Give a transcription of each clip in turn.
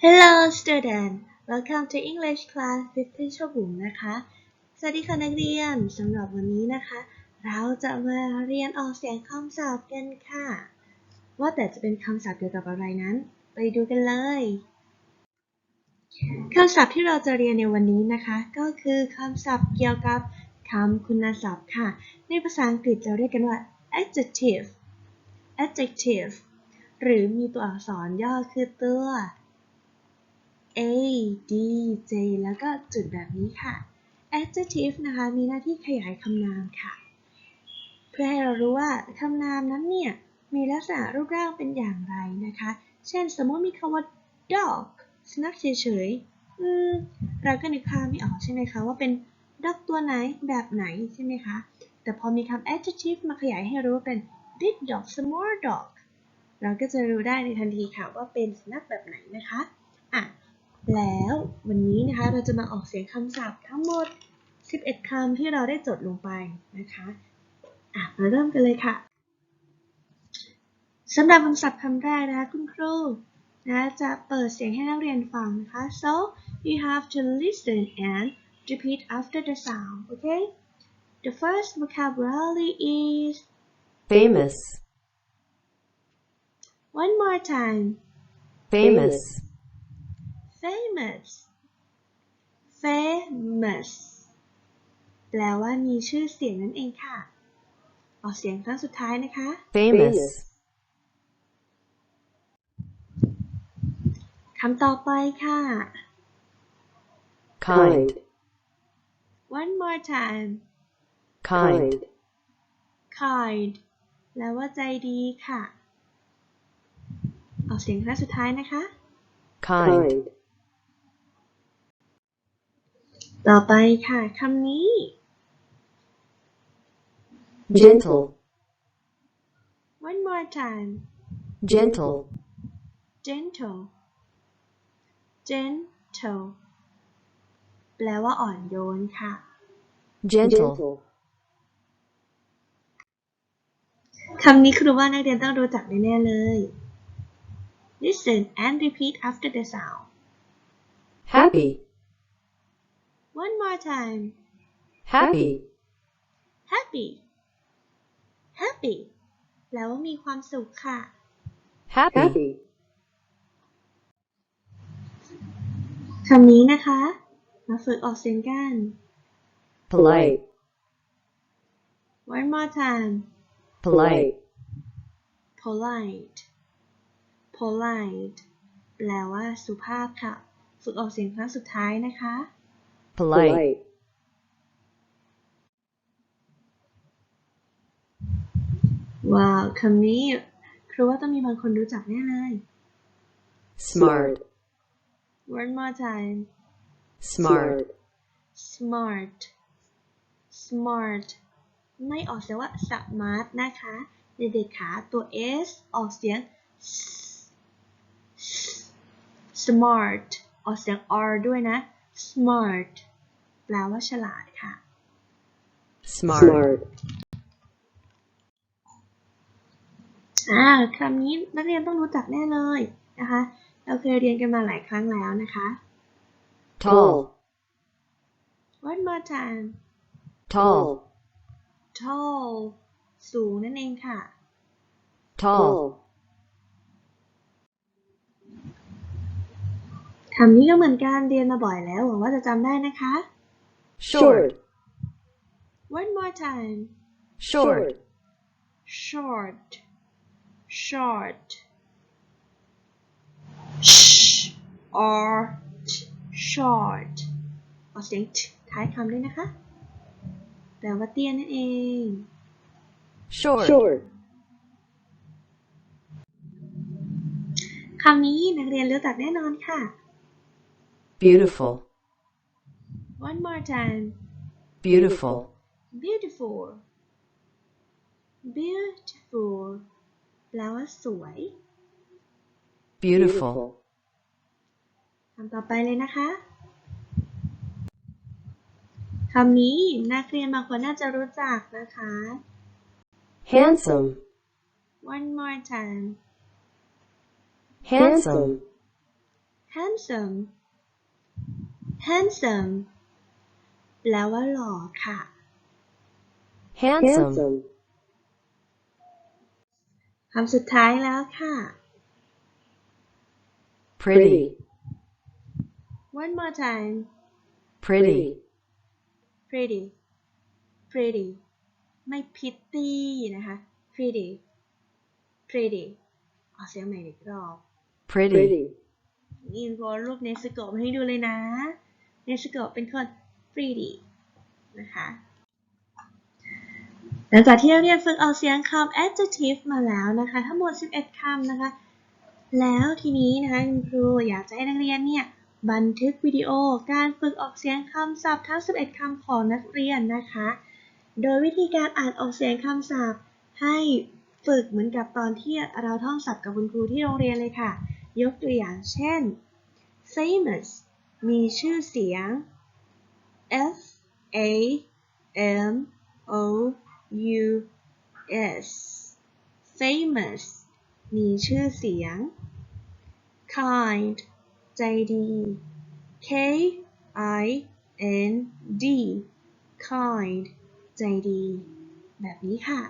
Hello student welcome to English class with Teacher บุ๋มนะคะ สวัสดีค่ะนักเรียนสำหรับวันนี้นะคะ เราจะมาเรียนออกเสียงคำศัพท์กันค่ะ ว่าแต่จะเป็นคำศัพท์เกี่ยวกับอะไรนั้น ไปดูกันเลยคำศัพท์ที่เราจะเรียนในวันนี้นะคะ ก็คือคำศัพท์เกี่ยวกับคำคุณศัพท์ค่ะ ในภาษาอังกฤษจะเรียกกันว่า adjective adjective หรือมีตัวอักษรย่อคือตัว A D J แล้วก็จุดแบบนี้ค่ะ adjective นะคะ มีหน้าที่ขยายคำนามค่ะ เพื่อให้เรารู้ว่าคำนามนั้นเนี่ย มีลักษณะรูปร่างเป็นอย่างไรนะคะ เช่นสมมติมีคำว่า dog สุนัขเฉยๆเราก็นึกภาพไม่ออกใช่ไหมคะ ว่าเป็น dog ตัวไหนแบบไหนใช่ไหมคะ แต่พอมีคำ adjective มาขยายให้รู้ว่าเป็น big dog small dog เราก็จะรู้ได้ในทันทีค่ะว่าเป็นสุนัขแบบไหนนะคะ อะ แล้ววันนี้นะคะเราจะมาออกเสียงคำศัพท์ทั้งหมด 11คำที่เราได้จดลงไปนะคะอะมาเริ่มกันเลยค่ะสำหรับคำศัพท์คำแรกนะคะคุณครูนะจะเปิดเสียงให้นักเรียนฟังนะคะ so you have to listen and repeat after the sound okay the first vocabulary is famous, one more time famous, famous famous แปลว่ามีชื่อเสียงนั่นเองค่ะ ออกเสียงครั้งสุดท้ายนะคะ famous, คำต่อไปค่ะ kind, one more time kind, kind แปลว่าใจดีค่ะ ออกเสียงครั้งสุดท้ายนะคะ kind, ต่อไปค่ะคำนี้ gentle, one more time gentle, gentle gentle แปลว่าอ่อนโยนค่ะ gentle, คำนี้ครูว่านักเรียนต้องรู้จักแน่ๆเลย Listen and repeat after the sound happy, one more time happy, happy happy แปลว่ามีความสุขค่ะ happy, คำนี้นะคะ มาฝึกออกเสียงกัน polite, one more time polite, polite polite แปลว่าสุภาพค่ะ ฝึกออกเสียงครั้งสุดท้ายนะคะ polite, ว้าวคำนี้ครูว่าต้องมีบางคนรู้จักแน่เลย smart, one more time smart, smart smart ไม่ออกเสียงว่า smart นะคะเด็กๆขาตัว s ออกเสียง s smart ออกเสียง r ด้วยนะ smart แปลว่าฉลาดค่ะ smart, อ่าคำนี้นักเรียนต้องรู้จักแน่เลยนะคะ เราเคยเรียนกันมาหลายครั้งแล้วนะคะ tall, one more time tall, tall สูงนั่นเองค่ะ tall, คำนี้ก็เหมือนกันเรียนมาบ่อยแล้วหวังว่าจะจำได้นะคะ short, one more time short, short short short short ออกเสียง t ท้ายคำด้วยนะคะแปลว่าเตี้ยนั่นเอง short, คำนี้นักเรียนรู้จักแน่นอนค่ะ beautiful, one more time beautiful, beautiful beautiful แปลว่าสวย beautiful, คำต่อไปเลยนะคะ คำนี้นักเรียนบางคนน่าจะรู้จักนะคะ handsome, one more time handsome, handsome handsome แปลว่าหล่อค่ะ handsome, คำสุดท้ายแล้วค่ะ pretty, one more time pretty, pretty pretty ไม่ pretty นะคะ pretty pretty ออกเสียงใหม่อีกรอบ pretty, อินโฟรูปเนสโกะมาให้ดูเลยนะ เนสโกะเป็นคน pretty นะคะหลังจากที่เราเรียนฝึกออกเสียงคำ adjective มาแล้วนะคะทั้งหมด 11 คำนะคะ แล้วทีนี้นะคะคุณครูอยากจะให้นักเรียนเนี่ยบันทึกวิดีโอการฝึกออกเสียงคำศัพท์ทั้ง 11 คำของนักเรียนนะคะ โดยวิธีการอ่านออกเสียงคำศัพท์ ให้ฝึกเหมือนกับตอนที่เราท่องศัพท์กับคุณครูที่โรงเรียนเลยค่ะ ยกตัวอย่างเช่น famous มีชื่อเสียง F A M O U S famous มีชื่อเสียง kind ใจดี K I N D kind ใจดี แบบนี้ค่ะ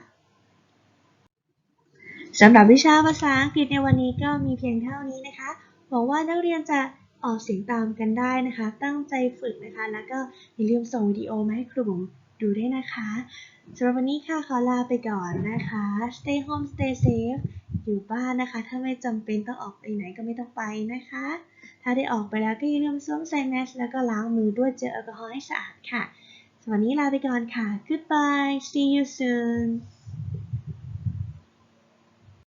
สำหรับวิชาภาษาอังกฤษในวันนี้ก็มีเพียงเท่านี้นะคะหวังว่านักเรียนจะ ออกเสียงตามกันได้นะคะ ตั้งใจฝึกนะคะ แล้วก็อย่าลืมส่งวิดีโอมาให้ครูบุ๋มดูด้วยนะคะสำหรับวันนี้ค่ะขอลาไปก่อนนะคะ stay home stay safe อยู่บ้านนะคะ ถ้าไม่จำเป็นต้องออกไปไหนก็ไม่ต้องไปนะคะ ถ้าได้ออกไปแล้วก็อย่าลืมสวมใส่แมสแล้วก็ล้างมือด้วยเจลแอลกอฮอล์ให้สะอาดค่ะสำหรับวันนี้ลาไปก่อนค่ะ goodbye see you soon